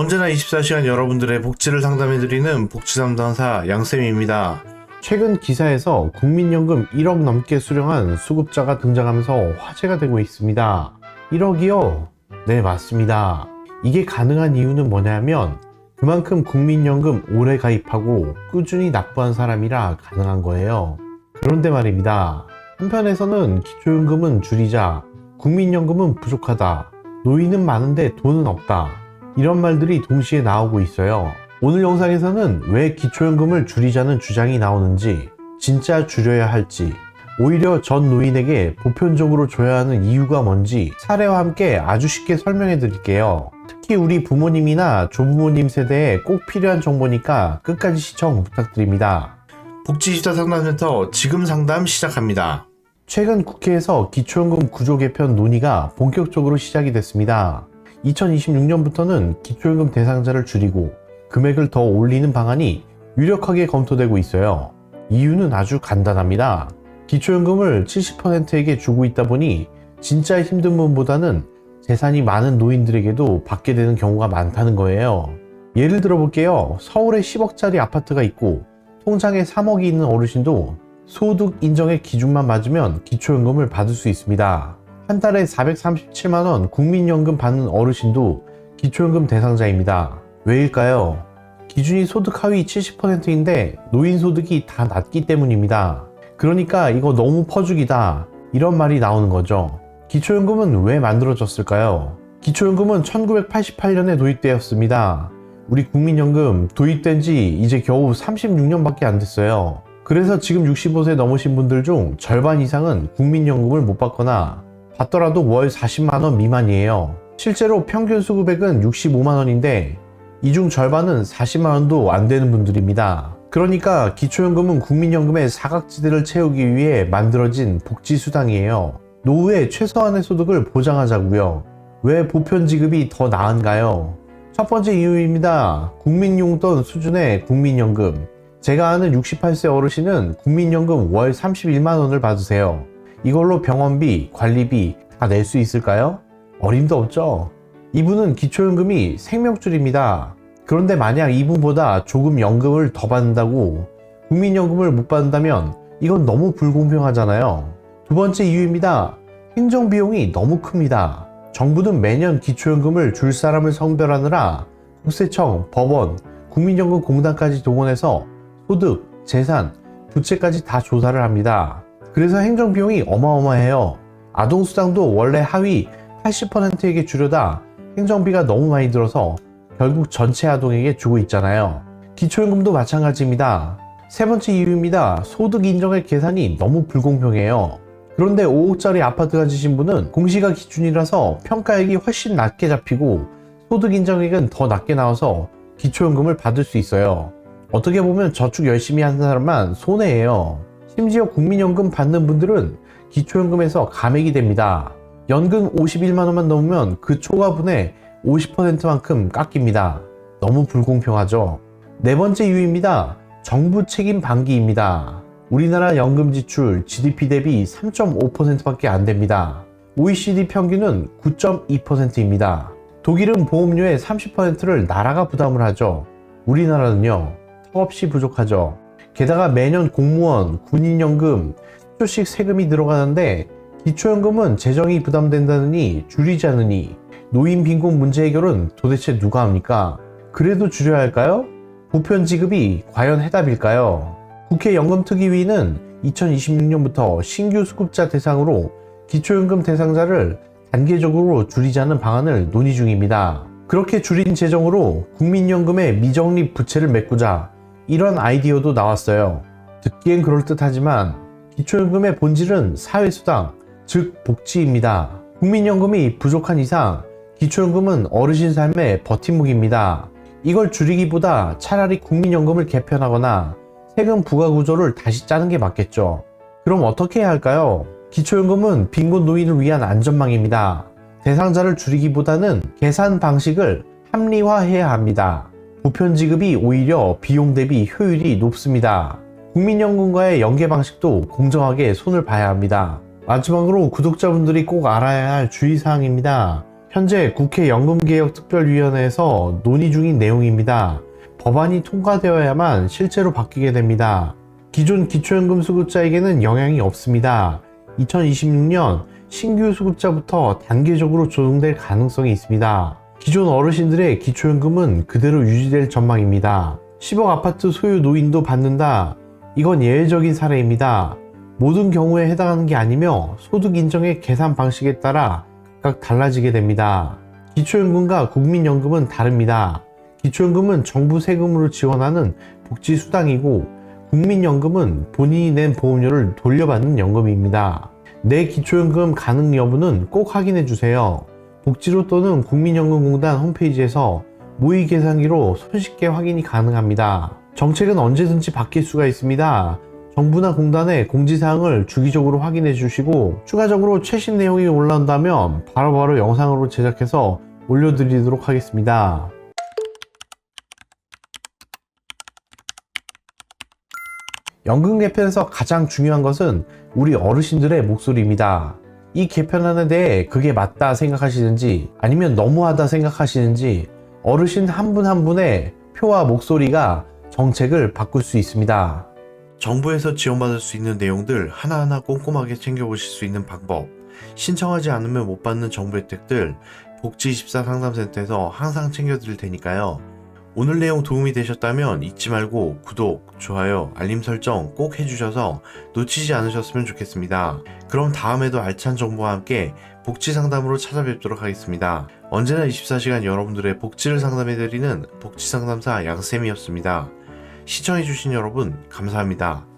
언제나 24시간 여러분들의 복지를 상담해드리는 복지 담당사 양쌤입니다. 최근 기사에서 국민연금 1억 넘게 수령한 수급자가 등장하면서 화제가 되고 있습니다. 1억이요? 네, 맞습니다. 이게 가능한 이유는 뭐냐면 그만큼 국민연금 오래 가입하고 꾸준히 납부한 사람이라 가능한 거예요. 그런데 말입니다. 한편에서는 기초연금은 줄이자, 국민연금은 부족하다, 노인은 많은데 돈은 없다. 이런 말들이 동시에 나오고 있어요. 오늘 영상에서는 왜 기초연금을 줄이자는 주장이 나오는지, 진짜 줄여야 할지, 오히려 전 노인에게 보편적으로 줘야 하는 이유가 뭔지 사례와 함께 아주 쉽게 설명해 드릴게요. 특히 우리 부모님이나 조부모님 세대에 꼭 필요한 정보니까 끝까지 시청 부탁드립니다. 복지시사 상담센터 지금 상담 시작합니다. 최근 국회에서 기초연금 구조 개편 논의가 본격적으로 시작이 됐습니다. 2026년부터는 기초연금 대상자를 줄이고 금액을 더 올리는 방안이 유력하게 검토되고 있어요. 이유는 아주 간단합니다. 기초연금을 70%에게 주고 있다 보니 진짜 힘든 분보다는 재산이 많은 노인들에게도 받게 되는 경우가 많다는 거예요. 예를 들어 볼게요. 서울에 10억짜리 아파트가 있고 통장에 3억이 있는 어르신도 소득 인정의 기준만 맞으면 기초연금을 받을 수 있습니다. 한 달에 437만원 국민연금 받는 어르신도 기초연금 대상자입니다. 왜일까요? 기준이 소득 하위 70%인데 노인 소득이 다 낮기 때문입니다. 그러니까 이거 너무 퍼주기다. 이런 말이 나오는 거죠. 기초연금은 왜 만들어졌을까요? 기초연금은 1988년에 도입되었습니다. 우리 국민연금 도입된 지 이제 겨우 36년밖에 안 됐어요. 그래서 지금 65세 넘으신 분들 중 절반 이상은 국민연금을 못 받거나 받더라도 월 40만원 미만이에요. 실제로 평균 수급액은 65만원인데 이 중 절반은 40만원도 안 되는 분들입니다. 그러니까 기초연금은 국민연금의 사각지대를 채우기 위해 만들어진 복지수당이에요. 노후에 최소한의 소득을 보장하자고요. 왜 보편 지급이 더 나은가요? 첫 번째 이유입니다. 국민용돈 수준의 국민연금. 제가 아는 68세 어르신은 국민연금 월 31만원을 받으세요. 이걸로 병원비, 관리비 다 낼 수 있을까요? 어림도 없죠. 이분은 기초연금이 생명줄입니다. 그런데 만약 이분보다 조금 연금을 더 받는다고 국민연금을 못 받는다면 이건 너무 불공평하잖아요. 두 번째 이유입니다. 행정비용이 너무 큽니다. 정부는 매년 기초연금을 줄 사람을 성별하느라 국세청, 법원, 국민연금공단까지 동원해서 소득, 재산, 부채까지 다 조사를 합니다. 그래서 행정비용이 어마어마해요. 아동수당도 원래 하위 80%에게 주려다 행정비가 너무 많이 들어서 결국 전체 아동에게 주고 있잖아요. 기초연금도 마찬가지입니다. 세 번째 이유입니다. 소득 인정의 계산이 너무 불공평해요. 그런데 5억짜리 아파트 가지신 분은 공시가 기준이라서 평가액이 훨씬 낮게 잡히고 소득 인정액은 더 낮게 나와서 기초연금을 받을 수 있어요. 어떻게 보면 저축 열심히 하는 사람만 손해예요. 심지어 국민연금 받는 분들은 기초연금에서 감액이 됩니다. 연금 51만원만 넘으면 그 초과분의 50%만큼 깎입니다. 너무 불공평하죠. 네 번째 이유입니다. 정부 책임 방기입니다. 우리나라 연금 지출 GDP 대비 3.5%밖에 안 됩니다. OECD 평균은 9.2%입니다. 독일은 보험료의 30%를 나라가 부담을 하죠. 우리나라는요, 턱없이 부족하죠. 게다가 매년 공무원, 군인연금, 10조씩 세금이 들어가는데 기초연금은 재정이 부담된다느니 줄이지 않으니 노인 빈곤 문제 해결은 도대체 누가 합니까? 그래도 줄여야 할까요? 보편 지급이 과연 해답일까요? 국회 연금특위위는 2026년부터 신규 수급자 대상으로 기초연금 대상자를 단계적으로 줄이자는 방안을 논의 중입니다. 그렇게 줄인 재정으로 국민연금의 미적립 부채를 메꾸자 이런 아이디어도 나왔어요. 듣기엔 그럴듯하지만 기초연금의 본질은 사회수당, 즉 복지입니다. 국민연금이 부족한 이상 기초연금은 어르신 삶의 버팀목입니다. 이걸 줄이기보다 차라리 국민연금을 개편하거나 세금 부과 구조를 다시 짜는 게 맞겠죠. 그럼 어떻게 해야 할까요? 기초연금은 빈곤 노인을 위한 안전망입니다. 대상자를 줄이기보다는 계산 방식을 합리화해야 합니다. 보편 지급이 오히려 비용 대비 효율이 높습니다. 국민연금과의 연계 방식도 공정하게 손을 봐야 합니다. 마지막으로 구독자분들이 꼭 알아야 할 주의사항입니다. 현재 국회 연금개혁특별위원회에서 논의 중인 내용입니다. 법안이 통과되어야만 실제로 바뀌게 됩니다. 기존 기초연금 수급자에게는 영향이 없습니다. 2026년 신규 수급자부터 단계적으로 조정될 가능성이 있습니다. 기존 어르신들의 기초연금은 그대로 유지될 전망입니다. 10억 아파트 소유 노인도 받는다. 이건 예외적인 사례입니다. 모든 경우에 해당하는 게 아니며 소득 인정의 계산 방식에 따라 각각 달라지게 됩니다. 기초연금과 국민연금은 다릅니다. 기초연금은 정부 세금으로 지원하는 복지수당이고 국민연금은 본인이 낸 보험료를 돌려받는 연금입니다. 내 기초연금 가능 여부는 꼭 확인해 주세요. 복지로 또는 국민연금공단 홈페이지에서 모의 계산기로 손쉽게 확인이 가능합니다. 정책은 언제든지 바뀔 수가 있습니다. 정부나 공단의 공지사항을 주기적으로 확인해 주시고 추가적으로 최신 내용이 올라온다면 바로바로 영상으로 제작해서 올려드리도록 하겠습니다. 연금 개편에서 가장 중요한 것은 우리 어르신들의 목소리입니다. 이 개편안에 대해 그게 맞다 생각하시는지 아니면 너무하다 생각하시는지 어르신 한분한 분의 표와 목소리가 정책을 바꿀 수 있습니다. 정부에서 지원받을 수 있는 내용들 하나하나 꼼꼼하게 챙겨보실 수 있는 방법 신청하지 않으면 못 받는 정부 혜택들 복지24 상담센터에서 항상 챙겨드릴 테니까요. 오늘 내용 도움이 되셨다면 잊지 말고 구독, 좋아요, 알림 설정 꼭 해주셔서 놓치지 않으셨으면 좋겠습니다. 그럼 다음에도 알찬 정보와 함께 복지 상담으로 찾아뵙도록 하겠습니다. 언제나 24시간 여러분들의 복지를 상담해드리는 복지 상담사 양쌤이었습니다. 시청해주신 여러분 감사합니다.